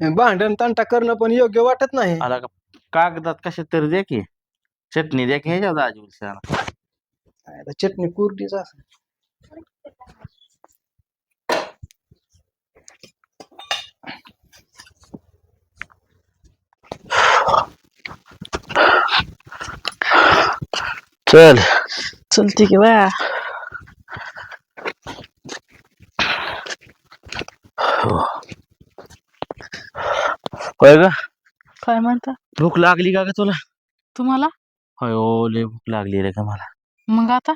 भांडण तांटा करणं पण योग्य वाटत नाही. आला का? कागदात कशा तरी द्या की. चटणी द्या की ह्याच्या दाजी उलशाला आता चटणी कुरडीच असं चल. चलते की बा. होय ग काय म्हणता? भूक लागली का ग तुला? तुम्हाला? होय ओ लय भूक लागली रे का मला. मग आता?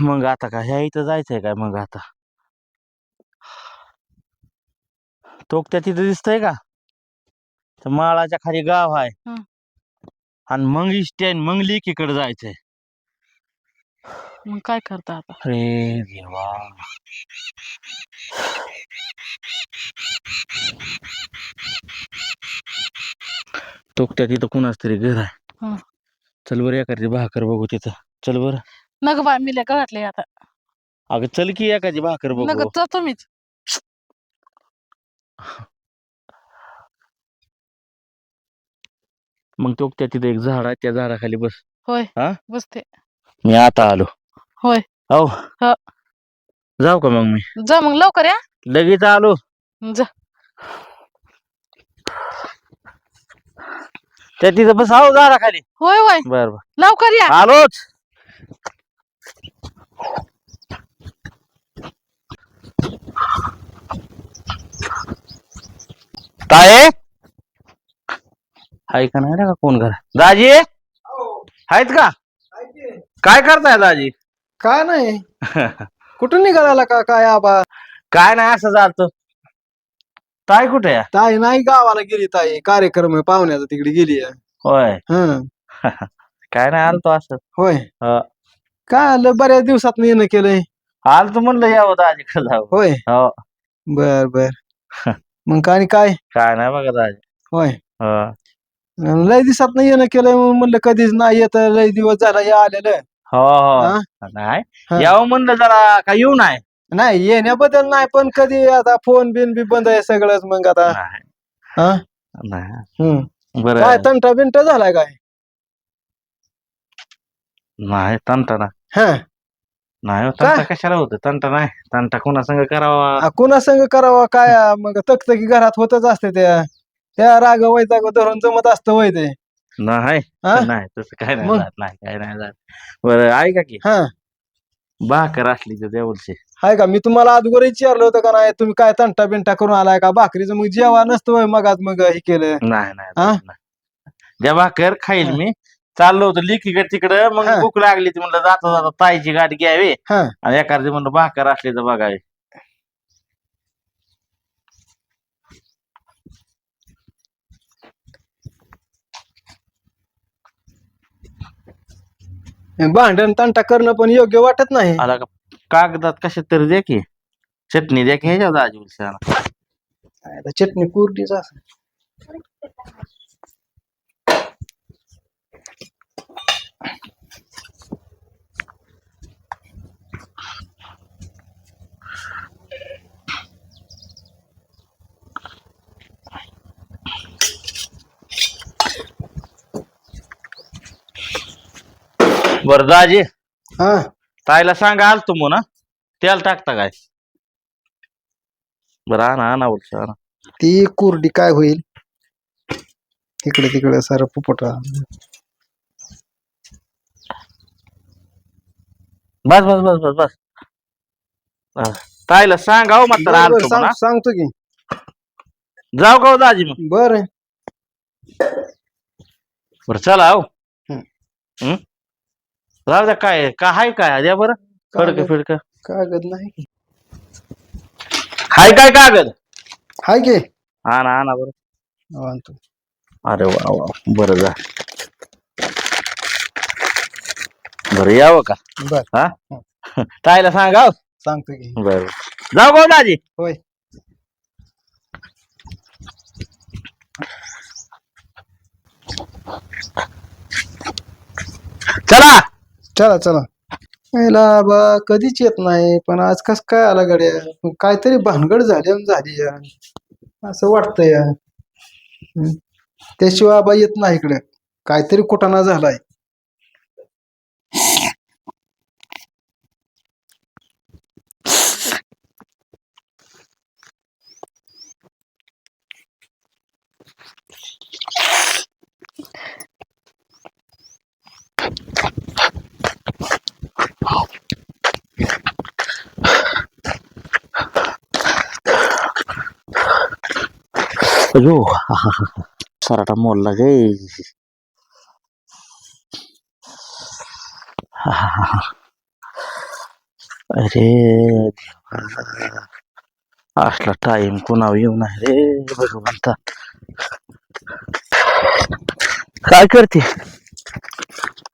मग आता का ह्या इथं जायचंय काय मग आता? तो त्या तिथं दिसतंय का? तर माळाच्या खाली गाव आहे. हं. आणि मग स्टँड मग लेकीकडे जायचंय. मग काय करता आता? अरे देवा. तो त्या तिथं कुणाच तरी घर आहे. हं. चल बरं एखादी भाकर बघू तिथं. चल बरं. नग बा मी लय घातले आता. अगं चल की एखादी भाकर नग बघू जा तुम्हीच. मग तो त्या तिथं एक झाड आहे त्या झाडाखाली बस. होय हा? बसते. मी आता आलो. होय. हो हो. जाऊ का मग मी? जा मग लवकर या. लगेच आलो. जा. त्या तिथं बस आहो झाडाखाली होय होय. बर बर. लवकर या. आलोच. ताये हाय का नाही रे का कोण घर? दाजी? आहेत का. काय करताय दाजी? काय नाही. कुठून निघाला का? काय आबा? काय नाही असं जातो. ताई कुठे आहे? ताई नाही गावाला गेली ताई. कार्यक्रम आहे पाहुण्याचा तिकडे गेली आहे. होय. हं. काय नाही आलतो असं. होय. हा. काय आलं? बऱ्याच दिवसात येणं केलंय. आलतो म्हणलं यावं दाजीकडे होय. हो. बर बर. मग काय आणि काय? काय नाही बघा दाजी. होय. हो. लय दिवसात येणं केलंय म्हणून म्हणलं कधीच नाही येत लय दिवस झाला या आलेलं. हो हा? हो? नाही. यावं म्हणलं जरा का येऊ नाही. नाही येण्याबद्दल नाही पण कधी आता फोन बिन बी बंद आहे सगळंच मग आता. नाही. हा? नाही. काय बरं. तंटा बिंटा झालाय काय? नाही तंटा ना हा. नाही हो? तंटा कशाला होतं? तंटा नाही. तंटा कोणा संग करावा? आ, कुणा संग करावा? काय आ, मग तकतकी घरात होतच असते त्या. त्या राग वैताग धरून जमत असतं वय ते. नाही हा? नाही तसं काय नाही मग? जात नाही काय नाही जात बरं ऐका की हा भाकर असली तर देऊलचे हाय का मी तुम्हाला अगोदर विचारलं होतं का नाही तुम्ही काय तंटा बिंटा करून आलाय का भाकरीचं मग जेवा नसतं होय मग आज मग हे केलं नाही नाही हा? नाही. द्या भाकर खाईल हा. मी चाललो होतो लिकीकडे तिकडं मग हा. भूक लागली ती म्हणलं जाता जाता ताईची गाठ घ्यावी हा आणि एखादी म्हणलं भाकर असली तर बघावी भांडण तंटा करणं पण योग्य वाटत नाही. आला का कागदात कशा तरी द्या की. चटणी द्या की ह्याच्या दाजी उलशाला आता चटणी कुरडीच असं. बरं दाजी हा. ताईला सांगा आलतो म्हणा तेल टाकता काय? बरं आणा आणा उलशा ती कुरडी काय होईल? इकडे तिकडे सारं पुपट बस बस बस बस बस. ताईला सांगा हो मात्र म्हणा सांगतो की. जाऊ का हो दाजी मग? बर. बरं चला हो. हं. हं? राहू द्या काय का हाय काय? द्या बरं. फडक फिडक. कागद नाही. हाय काय कागद? हाय की. आणा आणा बरं. आणतो. अरे वा वा. बरं जा. बरं यावं का? बर. हा? ताईला सांगा हो. सांगतो की. बरं. जाऊ का हो दाजी? होय. चला. चला चला. पहिला बा कधीच येत नाही पण आज कस काय आला गड्या? काहीतरी भानगड झाली झाली या. असं वाटतं या. त्याशिवाय आबा येत नाही इकडे. काहीतरी कुटाणा झालाय. अयो सराटा मोडला गे. अरे. असला टाइम कुणावर येऊ नाही रे भगवंता. काय करते?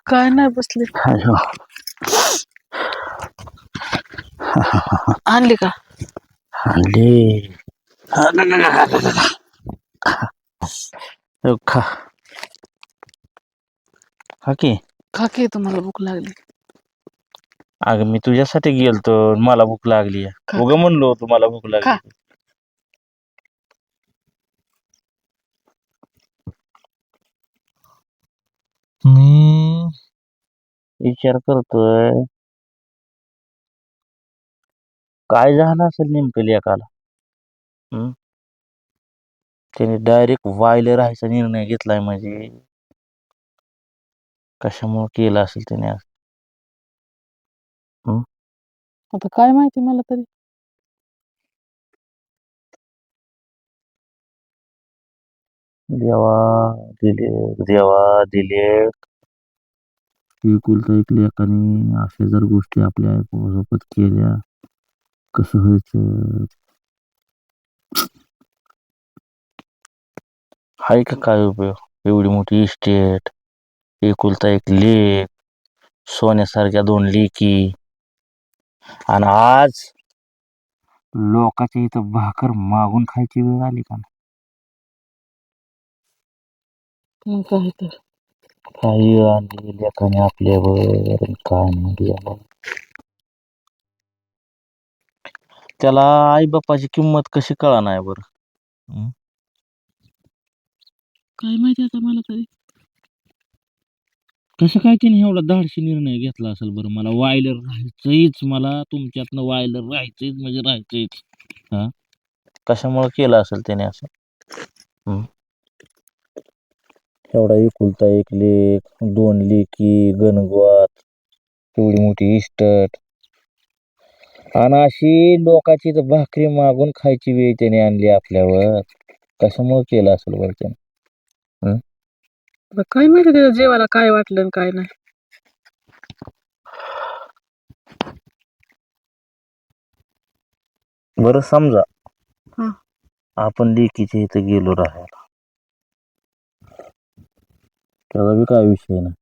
काय नाही बसले. अयो आणली का? आणले. खा. खा की. खा की तुम्हाला भूक लागली. अगं मी तुझ्यासाठी गेलतो मला भूक लागली. खा. उग म्हणलो तुम्हाला भूक खा. लागली मी विचार करतोय. काय झालं असेल नेमकं लेकाला? हम्म त्याने डायरेक्ट वायले राहायचा निर्णय घेतलाय म्हणजे. कशामुळे केला असेल त्याने असं? आता काय माहिती मला तरी. देवा दिले देवा दिले. एकुलता एक लेकाने अशा जर गोष्टी आपल्यासोबत केल्या कसं व्हायचं? हाय का काय उपयोग एवढी मोठी इस्टेट एकुलता एक लेक सोन्यासारख्या दोन लेकी. आणि आज लोकांच्या इथं भाकर मागून खायची वेळ आली का मग काय तर. काही आणली लेखाने आपल्यावर काय नाही. त्याला आई बापाची किंमत कशी कळा नाही बरं काय माहिती आता मला तरी. कसं काय त्याने एवढा धाडशी निर्णय घेतला असेल बरं? मला वायलर राहायचंच मला. तुमच्यातनं वायलर राहायचंच म्हणजे राहायचंच हा? कशामुळे केलं असेल त्याने असं? एवढा एकुलता एक लेख दोन लेकी गणगवात एवढी मोठी इस्टट. आणि अशी लोकाची तर भाकरी मागून खायची वेळ त्याने आणली आपल्यावर. कशामुळे केलं असेल बरं त्याने आता काय माहिती त्याच्या जेवायला काय वाटलं आणि काय नाही. बरं समजा. हं. आपण लेकीच्या इथं गेलो राहायला. त्याचा बी काय विषय नाही.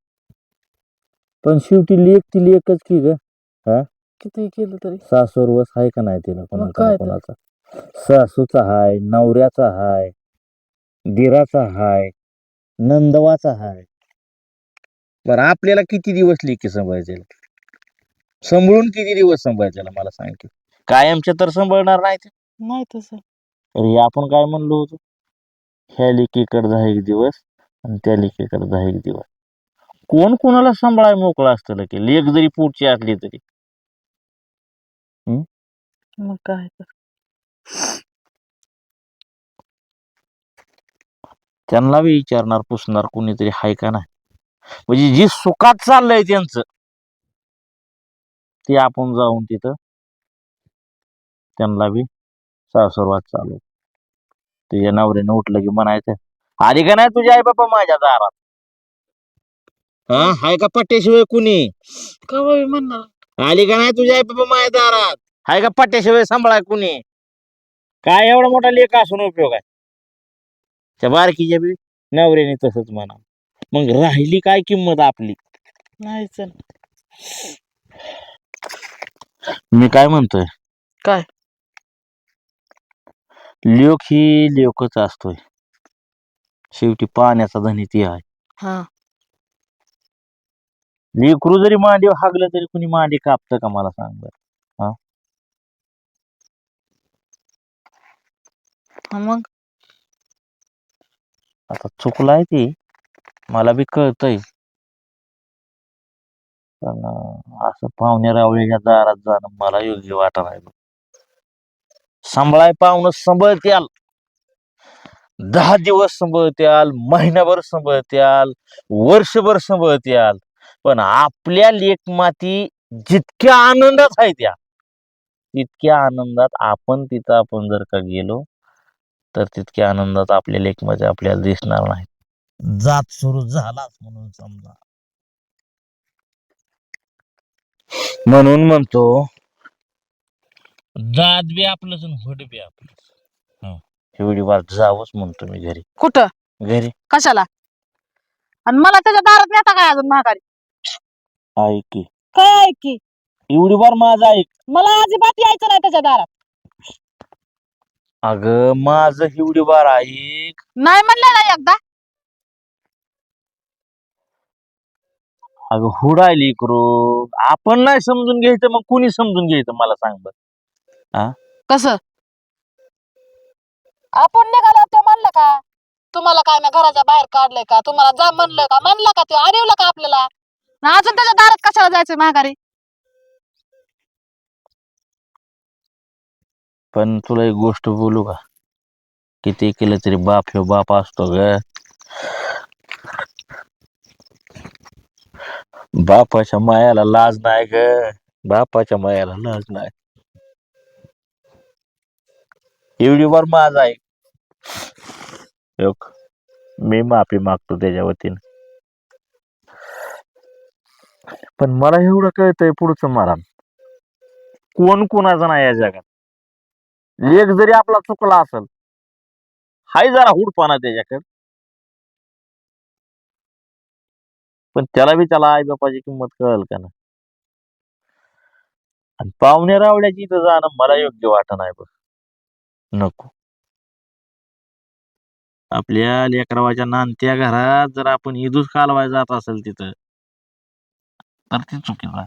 पण शेवटी लेख ती लेखच की ग. किती केलं तरी. सासूरवस आहे का नाही तिला कोणाचा काय ना तर. कोणाचा? सासूचा हाय नवऱ्याचा हाय दिराचा हाय नंदवाचा हाय. बरं आपल्याला किती दिवस लेखी सांभाळायचे सांभाळून किती दिवस सांभाळायचे मला सांग की? कायमच्या तर सांभाळणार नाही ते. नाही तसं. अरे आपण काय म्हणलो होतो? ह्या लेकीकडे दहा एक दिवस आणि त्या लेकीकडे दहा एक दिवस. कोण कोणाला सांभाळाय मोकळा असतं की लेख जरी पोटची असली तरी. मग काय तर. त्यांना बी विचारणार पुसणार कोणीतरी हाय का नाही? म्हणजे जे सुखात चाललंय त्यांचं ते आपण जाऊन तिथं त्यांना बी सासरवाद चालू. तुझ्या नवऱ्यानं उठलं की म्हणायचं आली का नाही तुझ्या आई बाबा माझ्या दारात? हा? हाय का पट्ट्याशिवाय कुणी? म्हणणार. आली का नाही तुझ्या आई बाबा माझ्या दारात? हाय का पट्ट्याशिवाय सांभाळाय कुणी? काय एवढा मोठा लेख असून उपयोग आहे? त्या बारकीच्या बी नवऱ्याने तसंच म्हणा मग राहिली काय किंमत आपली? नाही चल. मी काय म्हणतोय? काय? लोक ही लोकच असतोय. शेवटी पाण्याचा धनी ती आहे. हा. लेकरू जरी मांडी हागलं तरी कुणी मांडी कापतं का मला सांग बरं? हा मग? आता चुकलाय ते. मला बी कळतंय. पण असं पाहुण्या रावळीच्या दारात जाणं मला योग्य वाटत नाही. सांभाळाय पाहुणं संभळत्याल दहा दिवस संभळत्याल महिनाभर संभळत्याल वर्षभर संभळत्याल पण आपल्या लेखमाती जितक्या आनंदात आहे त्या तितक्या आनंदात आपण तिथं आपण जर का गेलो तर तितक्या आनंदात आपल्या लेकमध्ये आपल्याला दिसणार नाही जात सुरू झालाच म्हणून समजा. म्हणून म्हणतो जात बी आपलंच आणि होड बी आपलंच. हं. एवढी वार जावंच म्हणतो मी घरी. कुठं? घरी. कशाला? आणि मला त्याच्या दारात नेता काय अजून महागारी ऐक की. काय ऐक की? एवढी वार माझा ऐक. मला अजिबात यायचं नाही त्याच्या दारात. अगं माझं एवढी वार ऐक. नाही म्हणलं ना एकदा. अगं हुडायली करू आपण नाही समजून घ्यायचं मग कुणी समजून घ्यायचं मला सांग बर? कसं? आपण निघालो ते म्हणलं का? तुम्हाला काय ना घराच्या बाहेर काढलंय का? तुम्हाला जा म्हणलं का? म्हणलं का ते? अडवलं का आपल्याला? ना अजून त्याच्या दारात कशाला जायचं महागारी पण तुला एक गोष्ट बोलू का? किती केलं तरी बाप ह्यो बाप असतो ग. बापाच्या मायाला लाज नाही ग. बापाच्या मायाला लाज नाही. एवढी वर माझ आहे मी माफी मागतो त्याच्या वतीनं. पण मला एवढं कळतंय पुढचं मारा कोण कोणाचा नाही या जगात? लेख जरी आपला चुकला असेल हाय जरा हुडपाना त्याच्याकडे. पण त्याला बी त्याला आई बापाची किंमत कळेल का ना आणि पाहुणे रावड्याची इथं जाणं मला योग्य वाटत नाही बघ. नको. आपल्या लेकरावाच्या नानत्या घरात जर आपण ईदूच कालवाय जात असेल तिथं तर ती चुकीचं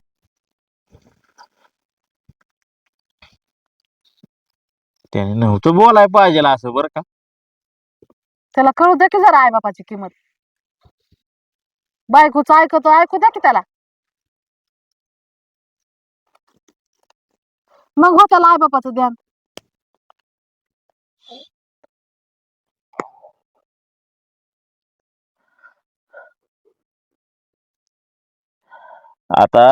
त्याने नव्हतं बोलाय पाहिजे असं बरं का. त्याला कळू द्या की जरा आई बापाची किंमत. बायकोच ऐकतो ऐकू द्या की त्याला. मग हो त्याला आई बापाचं ध्यान. आता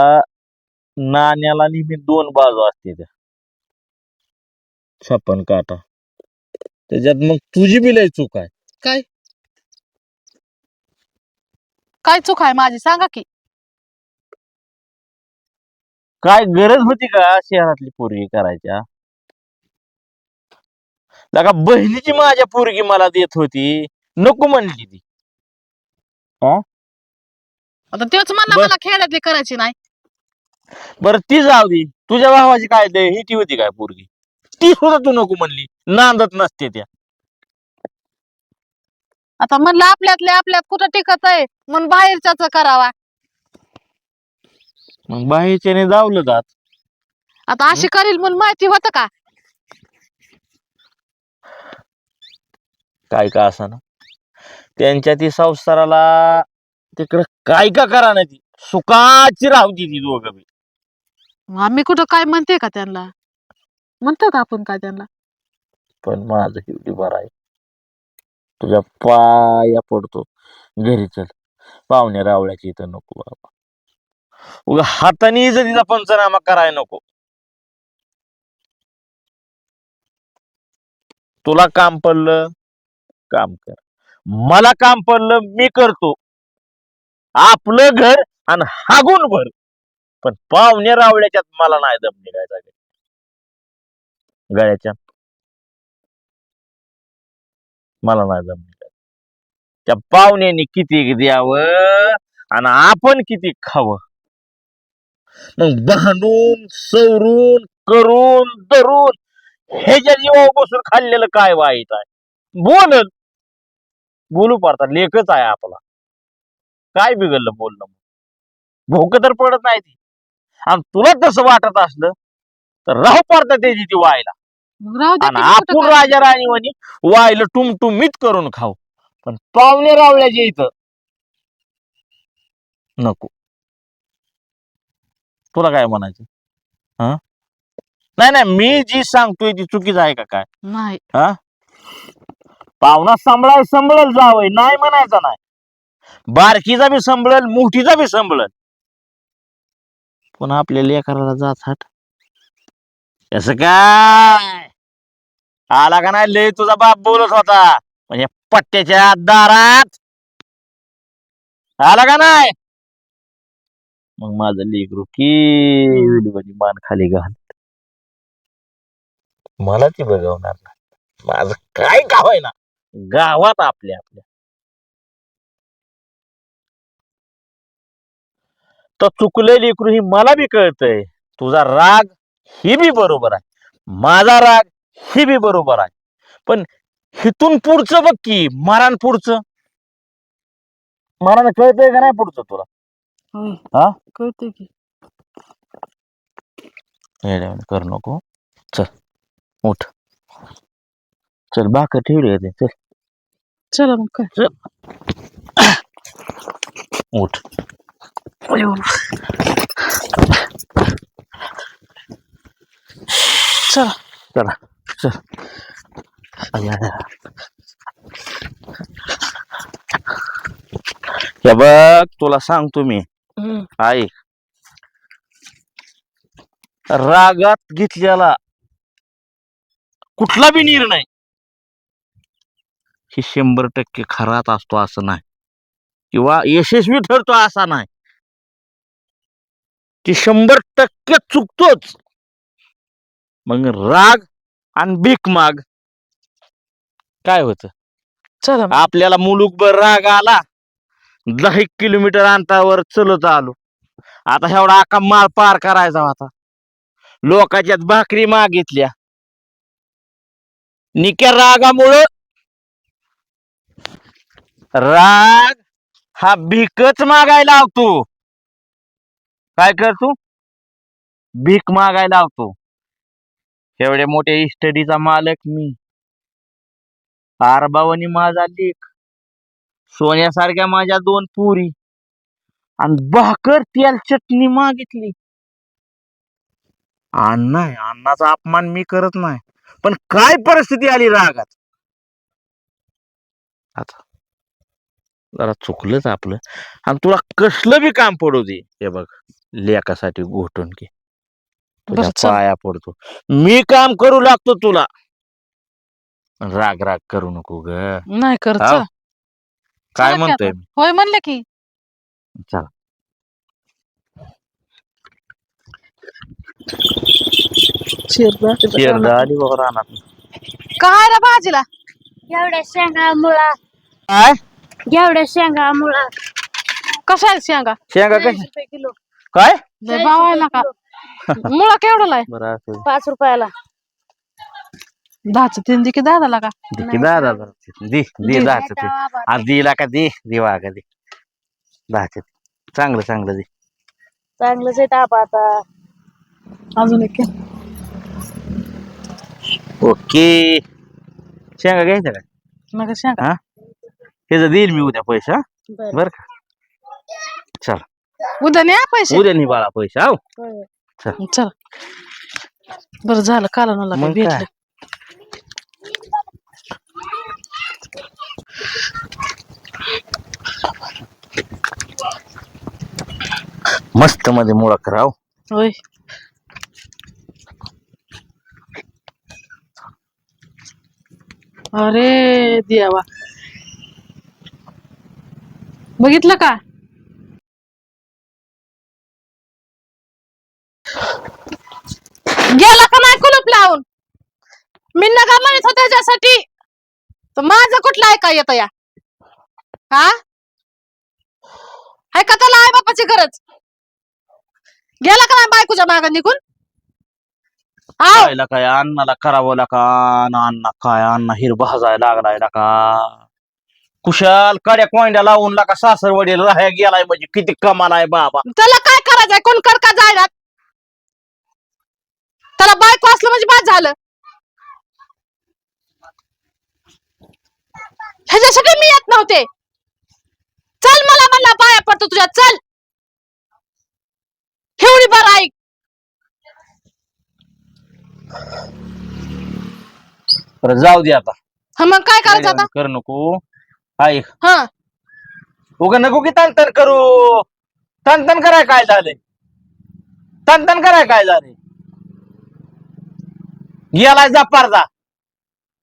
नाण्याला नेहमी दोन बाजू असते त्या. छप्पन काटा. त्याच्यात मग तुझी बी लय चूक आहे. काय? काय चूक आहे माझी? सांगा की. काय गरज होती का शहरातली पोरगी करायच्या? लगा बहिणीची माझ्या पोरगी मला देत होती. नको म्हणली ती. आता तेच म्हणला बर. मला खेड्यातली करायची नाही. बरं ती जाऊ दे. तुझ्या भावाची काय दे ही ती होती काय पोरगी? ती सुद्धा तू नको म्हणली. नांदत नसते त्या. आता म्हणलं आपल्यातले आपल्यात कुठं टिकत आहे? म्हणून बाहेरच्याच करावा. मग बाहेरच्याने जावलं जात. आता अशी करील म्हणून माहिती होतं का? काय का असा ना त्यांच्या ती संसाराला तिकडं काय का करा ना ती? सुखाची राहू ती दोघं बी. आम्ही कुठं काय म्हणते का त्यांना? म्हणतो का आपण काय त्यांना. पण माझं एवढी बरं आहे. तुझ्या पाया पडतो. घरी चल. पाहुण्या रावळ्याची इथं नको बाबा. उगा हाताने इजतीचा पंचनामा कराय नको. तुला काम पडलं काम कर. मला काम पडलं मी करतो. आपलं घर आणि हागून भर. पण पाहुण्या रावळ्याच्यात मला नाही दम निघायचा. गळ्याच्या. मला नाही दम त्या पाहुण्याने किती द्यावं आणि आपण किती खावं? मग भांडून सवरून करून धरून ह्याच्या जीवावर बसून खाल्लेलं काय वाईट आहे? बोलल बोलू पारता लेखच आहे आपला. काय बिघडलं बोलणं भोक तर पडत नाही ती. आणि तुला तसं वाटत असलं तर राहू पारता त्याची ती व्हायला आणि आपण. राजा राणीवानी वायला टुमटुमीत करून खाऊ. पण पावणे रावल्याचे इथं. नको. तुला काय म्हणायचं? हा? नाही नाही मी जी सांगतोय ती चुकीच आहे का काय? नाही. पाहुणा सांभाळाय संभळल जावय. नाही म्हणायचं नाही. बारकीचा बी संभळल मोठीचा बी संभळल. पण आपल्या लेकराला जात हट. असं काय? आला का नाही? लय तुझा बाप बोलत होता. म्हणजे पट्ट्याच्या दारात. आला का नाही? मग माझं लेकरू की विडवणी मान खाली घाल. मला ती बघवणार नाही. माझं काय गाव आहे ना? गावात आपल्या आपल्या. तर चुकलं लेकरू ही मला बी कळतंय. तुझा राग ही बी बरोबर आहे. माझा राग ही बी बरोबर आहे. पण हिथून पुढचं बघ की मरण पुढचं. मरण कळतंय का नाही पुढचं तुला. हा? कळतंय की. येड्यावानी करू नको. चल उठ. चल बाकर ठेवली होती चल. चला मग काय? उठ. चला चला. चल आया. हे बघ तुला सांगतो मी. आई. रागात घेतलेला कुठला बी निर्णय हे शंभर टक्के खराच असतो असं नाही. किंवा यशस्वी ठरतो असा नाही. ती शंभर टक्के चुकतोच. मग राग आणि भीक माग. काय होत? चला मग. आपल्याला मुलूकभर राग आला. दहा एक किलोमीटर अंतरावर चलत आलो. आता एवढा अख्खा माळ पार करायचा होता. लोकांच्यात भाकरी मागितल्या. निक्या रागामुळं राग हा भीकच मागायला लावतो काय करतो? भीक मागायला लावतो एवढ्या मोठ्या इस्टडीचा मालक मी. आरबावनी माझा लेख. सोन्यासारख्या माझ्या दोन पुरी. आणि भाकर तेल चटणी मागितली. अण्णा आहे, अण्णाचा अपमान मी करत नाही. पण काय परिस्थिती आली रागात? आता जरा चुकलंच आपलं. आणि तुला कसलं बी काम पडू दे. हे बघ लेखासाठी घोटून की तुझ्या बरं चल. पाया पडतो. मी काम करू लागतो तुला. राग राग करू नको ग. नाही करत. चला. काय चला की म्हणतोय? आता. होय म्हणले की. चला. शेरडा आली बघ रानात. काय रे भाजीला एवढ्या शेंगा मुळा. काय? एवढ्या शेंगा मुळा. कशा आहेत शेंगा? शेंगा कशी? रुपये किलो. काय? लय भाव आहे ना का? मुळा केवढा आहे? बरं असं दे. पाच रुपयाला. दहाच तीन दे की दादाला का? दे की दहा दहा दहा. दे दे दे. दहाचं ते. आज दिला का दे? देवा का दे. दहाचे चांगलं चांगलं दे. चांगलंच आहे ताप आता. अजून एक घे. ओके. शेंगा घ्यायच्या का? हा हे? जर देईल मी उद्या पैसा बरं. बर का? चल. उद्या न्या पैसे. उद्या नाही बाळा पैसा हो. चल. बरं झालं कालनाला मग भेटलं काय? मस्त मध्ये मुळा कराव. होय. अरे देवा. बघितलं का गेला का नाही कुलूप लावून मी नका म्हणत होते त्याच्यासाठी तर माझं कुठलं ऐका येत या? हा? ऐका त्याला आई बापाची गरज? गेला का नाही बायकोच्या मागं निघून? आव खायला काय अन्नाला करावं का अण्णा काय अण्णा हिर भाजायला लागलाय का कुशाल कड्या कोंड्या लावून लाका सासरवडीला राहायला गेलाय म्हणजे किती कमाल आहे बाबा. त्याला काय करायचंय? कोण कर का जायला त्याला बायको असलं म्हणजे बाद झालं. ह्याच्यासाठी मी येत नव्हते. चल मला म्हणला पाया पडतो तुझ्या चल. एवढी बरं ऐक. बरं जाऊ दे आता. हा मग काय करायचं आता? कर नको. ऐक. हा. उगा नको की तन तन करू. तन तन कराय काय झालंय? तन तन कराय काय झालंय? गेलाय जा पारदा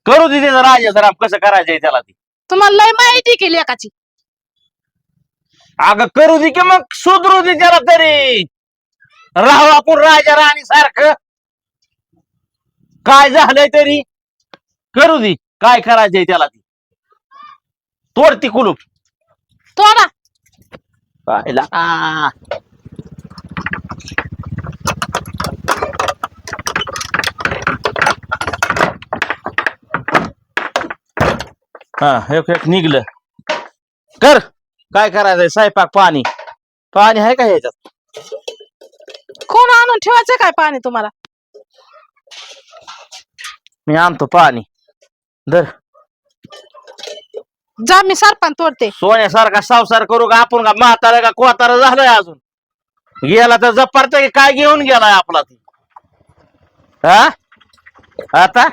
करू दे त्याचा राजा जरा कसं करायचंय त्याला ती. तुम्हाला लय माहिती केली एकाची अगं करू दे की मग सुधरू दे त्याला तरी. राहू आपण राजा राणी सारखं. काय झालंय तरी? करू दे काय करायचंय त्याला ती. तोड ती कुलूप. तोडा. पाहिला. आ. हा एक एक निघलं. कर. काय करायचंय? स्वयंपाक पाणी. पाणी आहे का ह्याच्यात? कोण आणून ठेवायचं काय पाणी तुम्हाला? मी आणतो पाणी. धर. जा मी सरपण तोडते. सोन्यासारखा संसार करू का आपण? का म्हातारा का कोतारा झालाय अजून? गेला तर जपारत की काय घेऊन गेलाय आपला ती? हा? आता?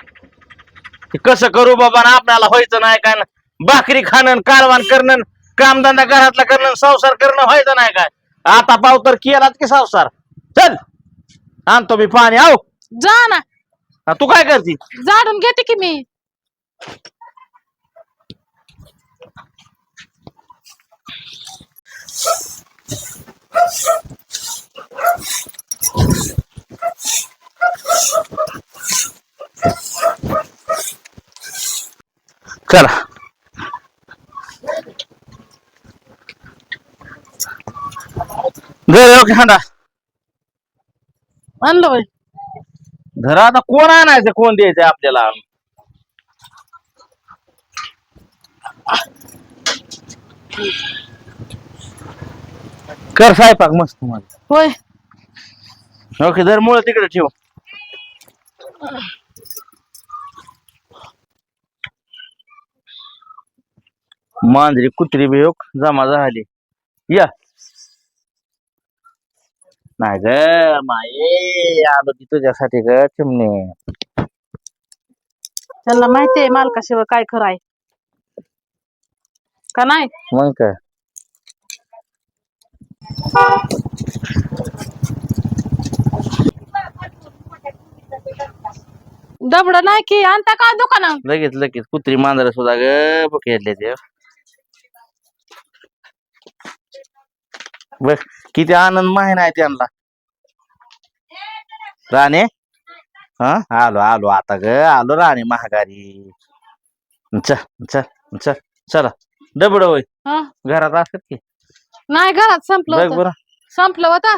कसं करू बाबा ना आपल्याला व्हायचं नाही काय भाकरी खाणं कारवान करणं कामधंदा घरातला करणं संसार करणं व्हायचं नाही काय. आता पाव तर केलाच की संसार. चल आणतो मी पाणी आहो. जा ना. हा, तू काय करती? जाडून घेते की मी. चला. घरी ओके हांडा. आणलं होय. घरा आता कोण आणायचं कोण द्यायचं आपल्याला? कर स्वयंपाक मस्त मला होय. ओके जर मुळे तिकडे ठेव. मांजरी कुत्री बियोग जमा झाली. या. नाही ग माये आलो की तुझ्यासाठी ग चिमणे. त्यांना माहितीये मालकाशिवाय काय खरं आहे. का नाही? मग काय? दबड नाही की आणता का दुकानात? लगेच लगेच. कुत्री मांजर सुद्धा ग बघितले ते बघ किती आनंद माहीन आहे त्यांना. राणे? हा आलो आलो. आता ग आलो राणे महागारी. चल चल चल. चला. डबड होय. घरात असत की? नाही घरात संपलं बघ बरं. संपलं होतं?